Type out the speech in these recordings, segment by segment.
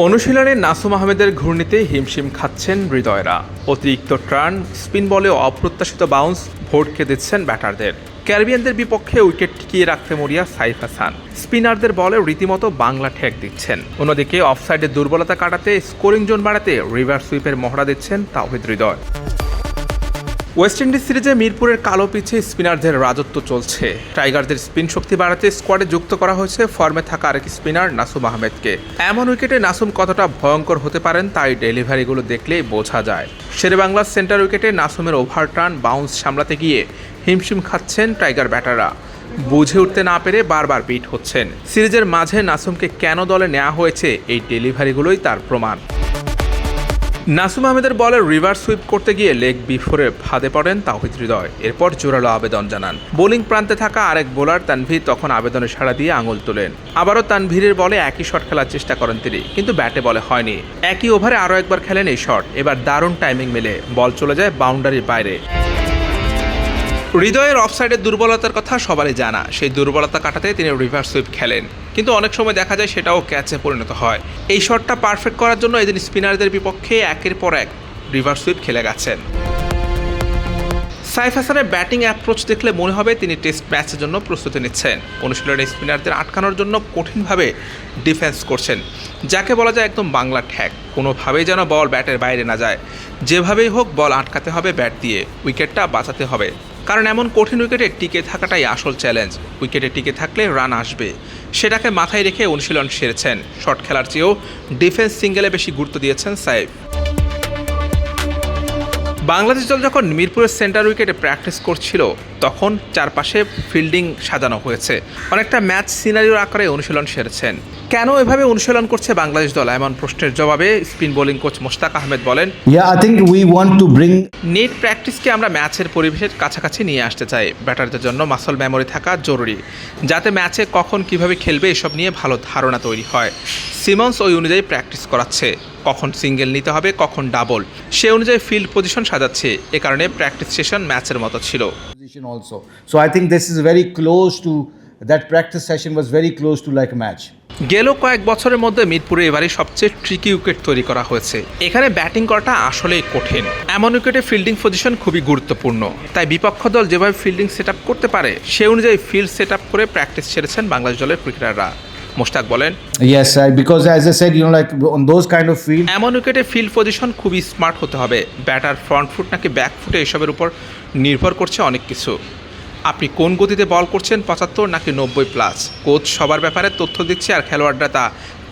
অনুশীলনে নাসুম আহমেদের ঘূর্ণিতে হিমশিম খাচ্ছেন হৃদয়রা। অতিরিক্ত ট্রান স্পিন বলে অপ্রত্যাশিত বাউন্স ভোটকে দিচ্ছেন ব্যাটারদের। ক্যারিবিয়ানদের বিপক্ষে উইকেট টিকিয়ে রাখতে মরিয়া সাইফ হাসান। স্পিনারদের বলে রীতিমতো বাংলা ঠেক দিচ্ছেন। অন্যদিকে অফসাইডের দুর্বলতা কাটাতে স্কোরিং জোন বাড়াতে রিভার সুইপের মহড়া দিচ্ছেন তাওহিদ হৃদয়। ওয়েস্ট ইন্ডিজ সিরিজে মিরপুরের কালো পিছে স্পিনারদের রাজত্ব চলছে। টাইগারদের স্পিন শক্তি বাড়াতে স্কোয়াডে যুক্ত করা হয়েছে ফর্মে থাকা আরেক স্পিনার নাসুম আহমেদকে। এমন উইকেটে নাসুম কতটা ভয়ঙ্কর হতে পারেন তাই ডেলিভারিগুলো দেখলেই বোঝা যায়। শেরেবাংলার সেন্টার উইকেটে নাসুমের ওভারটার্ন বাউন্স সামলাতে গিয়ে হিমশিম খাচ্ছেন টাইগার ব্যাটাররা। বুঝে উঠতে না পেরে বারবার পিট হচ্ছেন। সিরিজের মাঝে নাসুমকে কেন দলে নেওয়া হয়েছে এই ডেলিভারিগুলোই তার প্রমাণ। নাসুম আহমেদের বলে রিভার সুইপ করতে গিয়ে লেগ বিফোরে ফাঁদে পড়েন তাওহিদ হৃদয়। এরপর জোরালো আবেদন জানান। বোলিং প্রান্তে থাকা আরেক বোলার তানভীর তখন আবেদনে সাড়া দিয়ে আঙুল তোলেন। আবারও তানভীরের বলে একই শট খেলার চেষ্টা করেন তিনি, কিন্তু ব্যাটে বলে হয়নি। একই ওভারে আরও একবার খেলেন এই শট। এবার দারুণ টাইমিং মেলে, বল চলে যায় বাউন্ডারির বাইরে। হৃদয়ের অফসাইডের দুর্বলতার কথা সবারই জানা। সেই দুর্বলতা কাটাতে তিনি রিভার্স সুইপ খেলেন। কিন্তু অনেক সময় দেখা যায় সেটাও ক্যাচে পরিণত হয়। এই শটটা পারফেক্ট করার জন্য এদিন স্পিনারদের বিপক্ষে একের পর এক রিভার্স সুইপ খেলে গেছেন। সাইফ হাসানের ব্যাটিং অ্যাপ্রোচ দেখলে মনে হবে তিনি টেস্ট ম্যাচের জন্য প্রস্তুতি নিচ্ছেন। অনুশীলনে স্পিনারদের আটকানোর জন্য কঠিনভাবে ডিফেন্স করছেন। যাকে বলা যায় একদম বাংলা ঠ্যাক কোনোভাবেই যেন বল ব্যাটের বাইরে না যায়। যেভাবেই হোক বল আটকাতে হবে ব্যাট দিয়ে। উইকেটটা বাঁচাতে হবে। কারণ এমন কঠিন উইকেটে টিকে থাকাটাই আসল চ্যালেঞ্জ। উইকেটে টিকে থাকলে রান আসবে। সেটাকে মাথায় রেখে অনুশীলন সেরেছেন। শট খেলার চেয়েও ডিফেন্স সিঙ্গেলে বেশি গুরুত্ব দিয়েছেন সাইফ। বাংলাদেশ দল যখন মিরপুরের সেন্টার উইকেটে প্র্যাকটিস করছিল তখন চারপাশে ফিল্ডিং সাজানো হয়েছে। অনেকটা ম্যাচ সিনারিওর আকারে অনুশীলন সেরেছেন। কেন এভাবে অনুশীলন করছে বাংলাদেশ দল? এমন প্রশ্নের জবাবে spin bowling coach Mushtaq Ahmed বলেন নেট প্র্যাকটিসকে আমরা ম্যাচের পরিবেশের কাছাকাছি নিয়ে আসতে চাই। ব্যাটারদের জন্য মাসল মেমোরি থাকা জরুরি যাতে ম্যাচে কখন কীভাবে খেলবে এসব নিয়ে ভালো ধারণা তৈরি হয়। সিমন্স ওই অনুযায়ী প্র্যাকটিস করাচ্ছে। কখন সিঙ্গেল নিতে হবে কখন ডাবল। সে অনুযায়ী ফিল্ড পজিশন সাজাচ্ছে। এ কারণে প্র্যাকটিস সেশন ম্যাচের মতো ছিল। This is very close to that practice session was very close to like a গেল কয়েক বছরের মধ্যে মিরপুরে এবারই সবচেয়ে ট্রিকি উইকেট তৈরি করা হয়েছে। এখানে ব্যাটিং করাটা আসলেই কঠিন। এমন উইকেটে ফিল্ডিং পজিশন খুবই গুরুত্বপূর্ণ। তাই বিপক্ষ দল যেভাবে ফিল্ডিং সেট করতে পারে সে অনুযায়ী ফিল্ড সেট করে প্র্যাকটিস ছেড়েছেন বাংলাদেশ দলের ক্রিকেটাররা মোশতাক বলেন। Yes I because as I said you know like on those kind of field এমন উইকেটে ফিল্ড পজিশন খুবই স্মার্ট হতে হবে। ব্যাটার ফ্রন্ট ফুট নাকি ব্যাক ফুটে এসবের উপর নির্ভর করছে অনেক কিছু। আপনি কোন গতিতে বল করছেন পঁচাত্তর নাকি নব্বই প্লাস কোচ সবার ব্যাপারে তথ্য দিচ্ছে আর খেলোয়াড়রা তা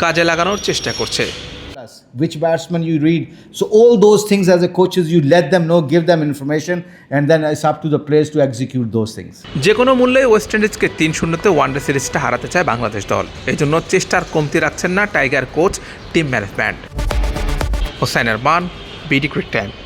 কাজে লাগানোর চেষ্টা করছে। Plus which batsman you read. So all those things as a coaches, you let them know, give them information, and then it's up to the players to execute those things. যে কোনো মূল্যে ওয়েস্ট ইন্ডিজকে তিন শূন্যতে one day সিরিজটা হারাতে চায় বাংলাদেশ দল এই জন্য চেষ্টার কমতি রাখছেন না tiger coach team management Hossain Arman BD crick time